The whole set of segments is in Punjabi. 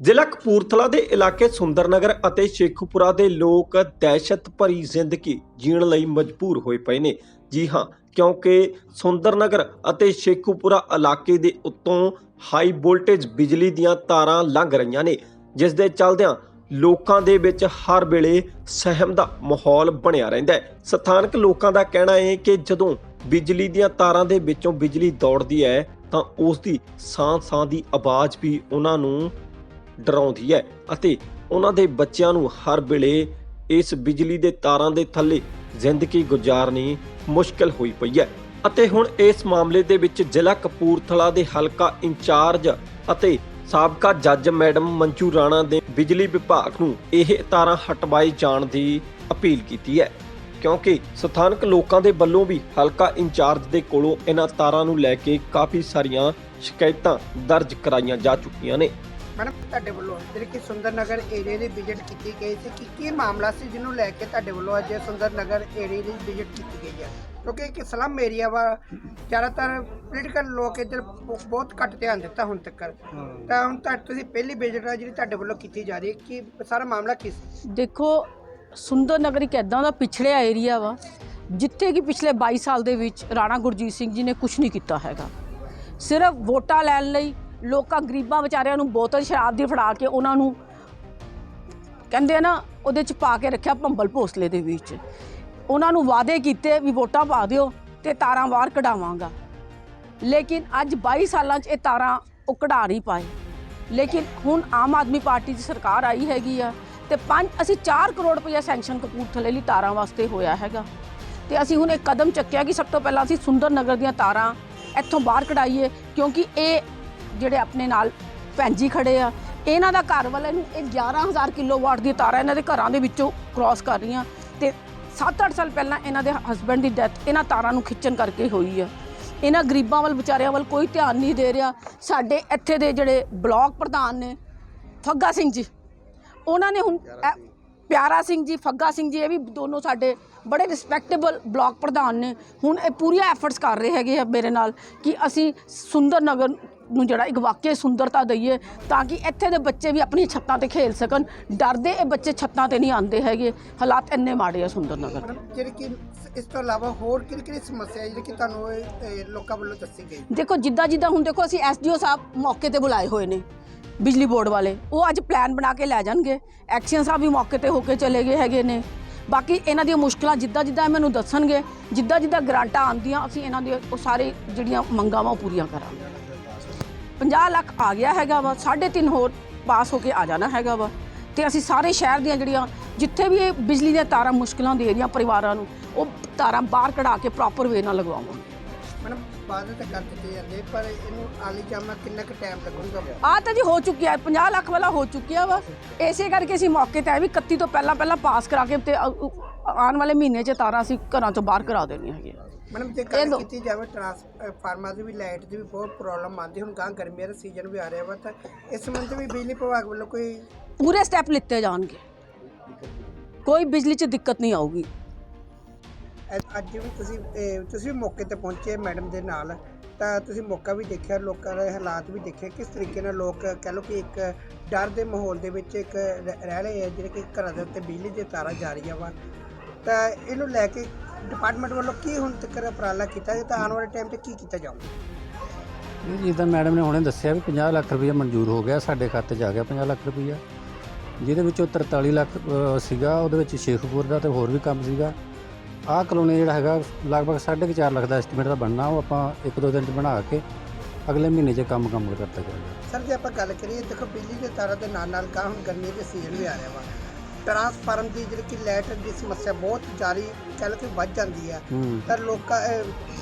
ਜ਼ਿਲ੍ਹਾ ਕਪੂਰਥਲਾ ਦੇ ਇਲਾਕੇ ਸੁੰਦਰਨਗਰ ਅਤੇ ਸ਼ੇਖੂਪੁਰਾ ਦੇ ਲੋਕ ਦਹਿਸ਼ਤ ਭਰੀ ਜ਼ਿੰਦਗੀ ਜੀਣ ਲਈ ਮਜਬੂਰ ਹੋਏ ਪਏ ਨੇ। ਜੀ ਹਾਂ, ਕਿਉਂਕਿ ਸੁੰਦਰਨਗਰ ਅਤੇ ਸ਼ੇਖੂਪੁਰਾ ਇਲਾਕੇ ਦੇ ਉੱਤੋਂ ਹਾਈ ਵੋਲਟੇਜ ਬਿਜਲੀ ਦੀਆਂ ਤਾਰਾਂ ਲੰਘ ਰਹੀਆਂ ਨੇ, ਜਿਸ ਦੇ ਚੱਲਦਿਆਂ ਲੋਕਾਂ ਦੇ ਵਿੱਚ ਹਰ ਵੇਲੇ ਸਹਿਮ ਦਾ ਮਾਹੌਲ ਬਣਿਆ ਰਹਿੰਦਾ ਹੈ। ਸਥਾਨਕ ਲੋਕਾਂ ਦਾ ਕਹਿਣਾ ਹੈ ਕਿ ਜਦੋਂ ਬਿਜਲੀ ਦੀਆਂ ਤਾਰਾਂ ਦੇ ਵਿੱਚੋਂ ਬਿਜਲੀ ਦੌੜਦੀ ਹੈ, ਤਾਂ ਉਸ ਦੀ ਸਾਹ-ਸਾਹ ਦੀ ਆਵਾਜ਼ ਵੀ ਉਹਨਾਂ ਨੂੰ ਡਰਾਉਂਦੀ ਹੈ ਅਤੇ ਉਹਨਾਂ ਦੇ ਬੱਚਿਆਂ ਨੂੰ ਹਰ ਵੇਲੇ ਇਸ ਬਿਜਲੀ ਦੇ ਤਾਰਾਂ ਦੇ ਥੱਲੇ ਜ਼ਿੰਦਗੀ ਗੁਜ਼ਾਰਨੀ ਮੁਸ਼ਕਲ ਹੋਈ ਪਈ ਹੈ। ਅਤੇ ਹੁਣ ਇਸ ਮਾਮਲੇ ਦੇ ਵਿੱਚ ਜ਼ਿਲ੍ਹਾ ਕਪੂਰਥਲਾ ਦੇ ਹਲਕਾ ਇੰਚਾਰਜ ਅਤੇ ਸਾਬਕਾ ਜੱਜ ਮੈਡਮ ਮੰਚੂ ਰਾਣਾ ਦੇ ਬਿਜਲੀ ਵਿਭਾਗ ਨੂੰ ਇਹ ਤਾਰਾਂ ਹਟਵਾਏ ਜਾਣ ਦੀ ਅਪੀਲ ਕੀਤੀ ਹੈ। ਕਿਉਂਕਿ ਸਥਾਨਕ ਲੋਕਾਂ ਦੇ ਵੱਲੋਂ ਵੀ ਹਲਕਾ ਇੰਚਾਰਜ ਦੇ ਕੋਲੋਂ ਇਹਨਾਂ ਤਾਰਾਂ ਨੂੰ ਲੈ ਕੇ ਕਾਫੀ ਸਾਰੀਆਂ ਸ਼ਿਕਾਇਤਾਂ ਦਰਜ ਕਰਾਈਆਂ ਜਾ ਚੁੱਕੀਆਂ ਨੇ। ਮੈਡਮ ਤੁਹਾਡੇ ਵੱਲੋਂ ਜਿਹੜੇ ਕਿ ਸੁੰਦਰ ਨਗਰ ਏਰੀਆ ਦੀ ਵਿਜ਼ਿਟ ਕੀਤੀ ਗਈ ਸੀ। ਕਿ ਕੀ ਮਾਮਲਾ ਸੀ ਜਿਹਨੂੰ ਲੈ ਕੇ ਤੁਹਾਡੇ ਵੱਲੋਂ ਅੱਜ ਸੁੰਦਰ ਨਗਰ ਏਰੀਆ ਦੀ ਵਿਜ਼ਿਟ ਕੀਤੀ ਗਈ ਹੈ? ਕਿਉਂਕਿ ਇੱਕ ਸਲਮ ਏਰੀਆ ਵਾ ਜ਼ਿਆਦਾਤਰ ਪੋਲੀਟੀਕਲ ਲੋਕ ਇੱਧਰ ਬਹੁਤ ਘੱਟ ਧਿਆਨ ਦਿੱਤਾ ਹੁਣ ਤੱਕ। ਤਾਂ ਹੁਣ ਤੱਕ ਤੁਸੀਂ ਪਹਿਲੀ ਵਿਜ਼ਿਟ ਆ ਜਿਹੜੀ ਤੁਹਾਡੇ ਵੱਲੋਂ ਕੀਤੀ ਜਾ ਰਹੀ ਹੈ। ਕਿ ਸਾਰਾ ਮਾਮਲਾ ਕੀ ਸੀ? ਦੇਖੋ ਸੁੰਦਰ ਨਗਰ ਇੱਕ ਐਦਾਂ ਦਾ ਪਿਛੜਿਆ ਏਰੀਆ ਵਾ ਜਿੱਥੇ ਕਿ ਪਿਛਲੇ 22 ਸਾਲ ਦੇ ਵਿੱਚ ਰਾਣਾ ਗੁਰਜੀਤ ਸਿੰਘ ਜੀ ਨੇ ਕੁਝ ਨਹੀਂ ਕੀਤਾ ਹੈਗਾ। ਸਿਰਫ ਵੋਟਾਂ ਲੈਣ ਲਈ ਲੋਕਾਂ ਗਰੀਬਾਂ ਵਿਚਾਰਿਆਂ ਨੂੰ ਬੋਤਲ ਸ਼ਰਾਬ ਦੀ ਫੜਾ ਕੇ ਉਹਨਾਂ ਨੂੰ ਕਹਿੰਦੇ ਆ ਨਾ, ਉਹਦੇ ਚ ਪਾ ਕੇ ਰੱਖਿਆ ਭੰਬਲ ਭੋਸਲੇ ਦੇ ਵਿੱਚ। ਉਹਨਾਂ ਨੂੰ ਵਾਅਦੇ ਕੀਤੇ ਵੀ ਵੋਟਾਂ ਪਾ ਦਿਓ ਤੇ ਤਾਰਾਂ ਬਾਹਰ ਕਢਾਵਾਂਗਾ। ਲੇਕਿਨ ਅੱਜ 22 ਸਾਲਾਂ 'ਚ ਇਹ ਤਾਰਾਂ ਉਹ ਕਢਾ ਨਹੀਂ ਪਾਏ। ਲੇਕਿਨ ਹੁਣ ਆਮ ਆਦਮੀ ਪਾਰਟੀ ਦੀ ਸਰਕਾਰ ਆਈ ਹੈਗੀ ਆ ਤੇ ਪੰਜ, ਅਸੀਂ 4 ਕਰੋੜ ਰੁਪਇਆ ਸੈਂਕਸ਼ਨ ਕਪੂਰਥਲੇ ਲਈ ਤਾਰਾਂ ਵਾਸਤੇ ਹੋਇਆ ਹੈਗਾ। ਤੇ ਅਸੀਂ ਹੁਣ ਇੱਕ ਕਦਮ ਚੱਕਿਆ ਕਿ ਸਭ ਤੋਂ ਪਹਿਲਾਂ ਅਸੀਂ ਸੁੰਦਰ ਨਗਰ ਦੀਆਂ ਤਾਰਾਂ ਇੱਥੋਂ ਬਾਹਰ ਕਢਾਈਏ, ਕਿਉਂਕਿ ਇਹ ਜਿਹੜੇ ਆਪਣੇ ਨਾਲ ਭੈਣ ਜੀ ਖੜੇ ਆ ਇਹਨਾਂ ਦਾ ਘਰ ਵਾਲੇ ਨੂੰ ਇਹ 11000 ਕਿਲੋਵਾਟ ਦੀ ਤਾਰਾਂ ਇਹਨਾਂ ਦੇ ਘਰਾਂ ਦੇ ਵਿੱਚੋਂ ਕ੍ਰਾਸ ਕਰ ਰਹੀਆਂ ਤੇ 7-8 ਸਾਲ ਪਹਿਲਾਂ ਇਹਨਾਂ ਦੇ ਹਸਬੰਡ ਦੀ ਡੈਥ ਇਹਨਾਂ ਤਾਰਾਂ ਨੂੰ ਖਿੱਚਣ ਕਰਕੇ ਹੋਈ ਆ। ਇਹਨਾਂ ਗਰੀਬਾਂ ਵੱਲ ਵਿਚਾਰਿਆਂ ਵੱਲ ਕੋਈ ਧਿਆਨ ਨਹੀਂ ਦੇ ਰਿਹਾ। ਸਾਡੇ ਇੱਥੇ ਦੇ ਜਿਹੜੇ ਬਲਾਕ ਪ੍ਰਧਾਨ ਨੇ ਫੱਗਾ ਸਿੰਘ ਜੀ ਉਹਨਾਂ ਨੇ ਹੁਣ ਪਿਆਰਾ ਸਿੰਘ ਜੀ ਫੱਗਾ ਸਿੰਘ ਜੀ ਇਹ ਵੀ ਦੋਨੋਂ ਸਾਡੇ ਬੜੇ ਰਿਸਪੈਕਟੇਬਲ ਬਲਾਕ ਪ੍ਰਧਾਨ ਨੇ। ਹੁਣ ਇਹ ਪੂਰੀਆਂ ਐਫਰਟਸ ਕਰ ਰਹੇ ਹੈਗੇ ਆ ਮੇਰੇ ਨਾਲ ਕਿ ਅਸੀਂ ਸੁੰਦਰ ਨਗਰ ਨੂੰ ਜਿਹੜਾ ਇੱਕ ਵਾਕਿਆ ਸੁੰਦਰਤਾ ਦਈਏ ਤਾਂ ਕਿ ਇੱਥੇ ਦੇ ਬੱਚੇ ਵੀ ਆਪਣੀ ਛੱਤਾਂ ਤੇ ਖੇਲ ਸਕਣ। ਡਰਦੇ ਇਹ ਬੱਚੇ ਛੱਤਾਂ ਤੇ ਨਹੀਂ ਆਉਂਦੇ ਹੈਗੇ। ਹਾਲਾਤ ਇੰਨੇ ਮਾੜੇ ਆ ਸੁੰਦਰ ਨਗਰ ਜਿਹੜੀ ਕਿ ਇਸ ਤੋਂ ਇਲਾਵਾ ਹੋਰ ਕਿਹੜੀ ਕਿਹੜੀ ਸਮੱਸਿਆ ਜਿਹੜੀ ਕਿ ਤੁਹਾਨੂੰ ਲੋਕਾਂ ਵੱਲੋਂ ਦੱਸੀ ਗਈ? ਦੇਖੋ ਜਿੱਦਾਂ ਜਿੱਦਾਂ ਹੁਣ ਦੇਖੋ ਅਸੀਂ ਐਸਡੀਓ ਸਾਹਿਬ ਮੌਕੇ ਤੇ ਬੁਲਾਏ ਹੋਏ ਨੇ। ਬਿਜਲੀ ਬੋਰਡ ਵਾਲੇ, ਉਹ ਅੱਜ ਪਲਾਨ ਬਣਾ ਕੇ ਲੈ ਜਾਣਗੇ। ਐਕਸ਼ਨ ਸਾਹਿਬ ਵੀ ਮੌਕੇ ਤੇ ਹੋ ਕੇ ਚਲੇ ਗਏ ਹੈਗੇ ਨੇ। ਬਾਕੀ ਇਹਨਾਂ ਦੀਆਂ ਮੁਸ਼ਕਲਾਂ ਜਿੱਦਾਂ ਜਿੱਦਾਂ ਇਹ ਮੈਨੂੰ ਦੱਸਣਗੇ, ਜਿੱਦਾਂ ਜਿੱਦਾਂ ਗਰਾਂਟਾਂ ਆਉਂਦੀਆਂ, ਅਸੀਂ ਇਹਨਾਂ ਦੀਆਂ ਉਹ ਸਾਰੇ ਜਿਹੜੀਆਂ ਮੰਗਾਂ ਵਾ ਉਹ ਪੂਰੀਆਂ ਕਰਾਂਗੇ। 50 ਲੱਖ ਆ ਗਿਆ ਹੈਗਾ ਵਾ 3.5 ਹੋਰ ਪਾਸ ਹੋ ਕੇ ਆ ਜਾਣਾ ਹੈਗਾ ਵਾ। ਤੇ ਅਸੀਂ ਸਾਰੇ ਸ਼ਹਿਰ ਦੀਆਂ ਜਿਹੜੀਆਂ, ਜਿੱਥੇ ਵੀ ਇਹ ਬਿਜਲੀ ਦੀਆਂ ਤਾਰਾਂ ਮੁਸ਼ਕਲਾਂ ਦੇ ਰਹੀਆਂ ਪਰਿਵਾਰਾਂ ਨੂੰ, ਉਹ ਤਾਰਾਂ ਬਾਹਰ ਕਢਾ ਕੇ ਪ੍ਰੋਪਰ ਵੇ ਨਾਲ ਲਗਵਾਵਾਂਗੇ। ਮੈਡਮ ਵਾਅਦੇ ਤਾਂ ਕਰ ਦਿੱਤੇ ਜਾਂਦੇ ਪਰ ਇਹਨੂੰ ਆਲੀ ਜਾਮਾ ਕਿੰਨਾ ਕੁ ਟਾਈਮ ਲੱਗੂਗਾ? ਆ ਤਾਂ ਜੀ ਹੋ ਚੁੱਕਿਆ ਹੈ 50 ਲੱਖ ਵਾਲਾ ਹੋ ਚੁੱਕਿਆ ਵਾ। ਇਸੇ ਕਰਕੇ ਅਸੀਂ ਮੌਕੇ ਤੇ ਆਏ ਵੀ 31 ਤੋਂ ਪਹਿਲਾਂ ਪਹਿਲਾਂ ਪਾਸ ਕਰਾ ਕੇ ਤੇ ਅ- ਅ- ਆਉਣ ਵਾਲੇ ਮਹੀਨੇ 'ਚ ਤਾਰਾਂ ਅਸੀਂ ਘਰਾਂ ਤੋਂ ਬਾਹਰ ਕਰਾ ਦੇਣੀਆਂ ਹੈਗੀਆਂ। ਮੈਡਮ ਜੇ ਇਹ ਗੱਲ ਲਓ। ਕੀਤੀ ਜਾਵੇ ਟਰਾਂਸਫਾਰਮਰ ਦੀ ਵੀ ਲਾਈਟ ਦੀ ਵੀ ਬਹੁਤ ਪ੍ਰੋਬਲਮ ਆਉਂਦੀ ਹੁਣ ਗਾਂ ਗਰਮੀਆਂ ਦਾ ਸੀਜ਼ਨ ਵੀ ਆ ਰਿਹਾ ਵਾ ਤਾਂ ਇਸ ਸੰਬੰਧ ਵੀ ਬਿਜਲੀ ਵਿਭਾਗ ਵੱਲੋਂ ਕੋਈ ਪੂਰੇ ਸਟੈਪ ਲਿੱਤੇ ਜਾਣਗੇ। ਕੋਈ ਬਿਜਲੀ 'ਚ ਦਿੱਕਤ ਨਹੀਂ ਆਊਗੀ। ਅ- ਅੱਜ ਵੀ ਤੁਸੀਂ ਇਹ, ਤੁਸੀਂ ਵੀ ਮੌਕੇ ਤੇ ਪਹੁੰਚੇ ਮੈਡਮ ਦੇ ਨਾਲ ਤਾਂ ਤੁਸੀਂ ਮੌਕਾ ਵੀ ਦੇਖਿਆ ਲੋਕਾਂ ਦੇ ਹਾਲਾਤ ਵੀ ਦੇਖੇ ਕਿਸ ਤਰੀਕੇ ਨਾਲ ਲੋਕ ਕਹਿ ਲਓ ਕਿ ਇੱਕ ਡਰ ਦੇ ਮਾਹੌਲ ਦੇ ਵਿੱਚ ਇੱਕ ਰਹਿ ਰਹਿ ਰਹੇ ਆ ਜਿਹੜੇ ਕਿ ਘਰਾਂ ਦੇ ਉੱਤੇ ਬਿਜਲੀ ਦੀਆਂ ਤਾਰਾਂ ਜਾ ਰਹੀਆਂ ਵਾ। ਤਾਂ ਇਹਨੂੰ ਲੈ ਕੇ ਡਿਪਾਰਟਮੈਂਟ ਵੱਲੋਂ ਕੀ ਹੁਣ ਤੱਕ ਉਪਰਾਲਾ ਕੀਤਾ ਹੈ ਤਾਂ ਆਉਣ ਵਾਲੇ ਟਾਈਮ ਤੇ ਕੀ ਕੀਤਾ ਜਾਊਗਾ? ਇਹ ਜਿੱਦਾਂ ਮੈਡਮ ਨੇ ਹੁਣੇ ਦੱਸਿਆ ਵੀ 50 ਲੱਖ ਰੁਪਈਆ ਮਨਜ਼ੂਰ ਹੋ ਗਿਆ ਸਾਡੇ ਖਾਤੇ 'ਚ ਆ ਗਿਆ 50 ਲੱਖ ਰੁਪਈਆ। ਜਿਹਦੇ ਵਿੱਚੋਂ 43 ਲੱਖ ਅ, ਸੀਗਾ ਉਹਦੇ ਵਿੱਚ ਸ਼ੇਖਪੁਰ ਦਾ ਤੇ ਹੋਰ ਵੀ ਕੰਮ ਸੀਗਾ। ਆਹ ਕਲੋਨੀ ਜਿਹੜਾ ਹੈਗਾ ਲਗਭਗ 4.5 ਲੱਖ ਦਾ ਐਸਟੀਮੇਟ ਦਾ ਬਣਨਾ ਉਹ ਆਪਾਂ ਇੱਕ ਦੋ ਦਿਨ 'ਚ ਬਣਾ ਕੇ ਅਗਲੇ ਮਹੀਨੇ 'ਚ ਕੰਮ ਕੰਮ ਕਰਤਾ ਜਾਊਗਾ। ਸਰ ਜੇ ਆਪਾਂ ਗੱਲ ਕਰੀਏ ਦੇਖੋ ਬਿਜਲੀ ਦੇ ਤਾਰਾਂ ਦੇ ਨਾਲ ਨਾਲ ਗਾਂ ਹੁਣ ਗਰਮੀ ਦੇ ਸੀਜ਼ਨ ਵੀ ਆ ਰਿਹਾ ਵਾ। ਟਰਾਂਸਫਾਰਮ ਦੀ ਜਿਹੜੀ ਕਿ ਲਾਈਟ ਦੀ ਸਮੱਸਿਆ ਬਹੁਤ ਜਾਰੀ ਕਹਿ ਲਓ ਕਿ ਵੱਧ ਜਾਂਦੀ ਹੈ ਹੂੰ। ਤਾਂ ਲੋਕਾਂ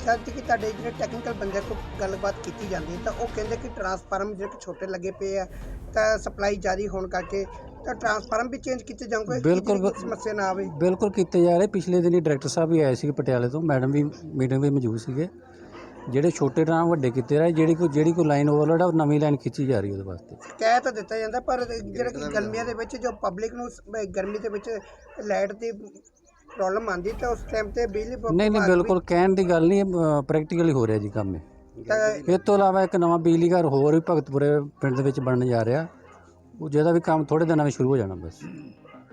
ਜਦ ਕਿ ਤੁਹਾਡੇ ਜਿਹੜੇ ਟੈਕਨੀਕਲ ਬੰਦੇ ਕੋਲ ਗੱਲਬਾਤ ਕੀਤੀ ਜਾਂਦੀ ਹੈ ਤਾਂ ਉਹ ਕਹਿੰਦੇ ਕਿ ਟਰਾਂਸਫਾਰਮ ਜਿਹੜੇ ਕਿ ਛੋਟੇ ਲੱਗੇ ਪਏ ਆ ਤਾਂ ਸਪਲਾਈ ਜਾਰੀ ਹੋਣ ਕਰਕੇ ਤਾਂ ਟਰਾਂਸਫਾਰਮ ਵੀ ਚੇਂਜ ਕੀਤੇ ਜਾਣਗੇ ਬਿਲਕੁਲ, ਸਮੱਸਿਆ ਨਾ ਆਵੇ। ਬਿਲਕੁਲ ਕੀਤੇ ਜਾ ਰਹੇ। ਪਿਛਲੇ ਦਿਨੀ ਡਾਇਰੈਕਟਰ ਸਾਹਿਬ ਵੀ ਆਏ ਸੀਗੇ ਪਟਿਆਲੇ ਤੋਂ ਮੈਡਮ ਵੀ ਮੀਟਿੰਗ ਵਿੱਚ ਮੌਜੂਦ ਸੀਗੇ। ਜਿਹੜੇ ਛੋਟੇ ਟਰਾਂ ਵੱਡੇ ਕੀਤੇ ਰਹੇ ਜਿਹੜੀ ਕੋਈ ਜਿਹੜੀ ਕੋਈ ਲਾਈਨ ਓਵਰਲੋਡ ਆ ਉਹ ਨਵੀਂ ਲਾਈਨ ਖਿੱਚੀ ਜਾ ਰਹੀ ਉਹਦੇ ਵਾਸਤੇ। ਕਹਿ ਤਾਂ ਦਿੱਤਾ ਜਾਂਦਾ ਪਰ ਜਿਹੜਾ ਕਿ ਗਰਮੀਆਂ ਦੇ ਵਿੱਚ ਜੋ ਪਬਲਿਕ ਨੂੰ ਸ- ਗਰਮੀ ਦੇ ਵਿੱਚ ਲਾਈਟ ਦੀ ਪ੍ਰੋਬਲਮ ਆਉਂਦੀ ਤਾਂ ਉਸ ਟਾਈਮ ਤੇ ਬਿਜਲੀ ਵਿਭਾਗ ਨਹੀਂ ਨਹੀਂ ਵੀ- ਬਿਲਕੁਲ ਕਹਿਣ ਦੀ ਗੱਲ ਨਹੀਂ ਪ੍ਰੈਕਟੀਕਲੀ ਹੋ ਰਿਹਾ ਜੀ ਕੰਮ ਇਹ। ਤਾਂ ਇਸ ਤੋਂ ਇਲਾਵਾ ਇੱਕ ਨਵਾਂ ਬਿਜਲੀ ਘਰ ਹੋਰ ਵੀ ਭਗਤਪੁਰੇ ਪਿੰਡ ਦੇ ਵਿੱਚ ਬਣਨ ਜਾ ਰਿਹਾ। ਉਹ ਜਿਹਦਾ ਵੀ ਕੰਮ ਥੋੜੇ ਦਿਨਾਂ ਵਿੱਚ ਸ਼ੁਰੂ ਹੋ ਜਾਣਾ ਬਸ।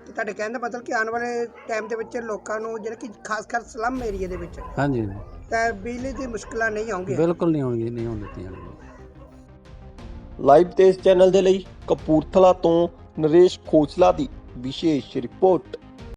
ਤੇ ਤੁਹਾਡੇ ਕਹਿਣ ਦਾ ਮਤਲਬ ਕਿ ਆਉਣ ਵਾਲੇ ਟਾਈਮ ਦੇ ਵਿੱਚ ਲੋਕਾਂ ਨੂੰ ਜਿਹੜਾ ਕਿ ਖਾਸ ਕਰ ਸਲਮ ਏਰੀਆ ਦੇ ਵਿੱਚ ਹਾਂਜੀ। ਤਾਂ ਬਿਜਲੀ ਦੀ ਮੁਸ਼ਕਲਾਂ ਨਹੀਂ ਆਉਂਗੀਆਂ ਬਿਲਕੁਲ ਨਹੀਂ ਹੋਣਗੇ ਨਹੀਂ ਹੋਣ ਦਿੱਤੀਆਂ ਜਾਣਗੀਆਂ ਲਾਈਵ ਤੇਜ਼ ਚੈਨਲ ਦੇ ਲਈ ਕਪੂਰਥਲਾ ਤੋਂ ਨਰੇਸ਼ ਖੋਸਲਾ ਦੀ ਵਿਸ਼ੇਸ਼ ਰਿਪੋਰਟ।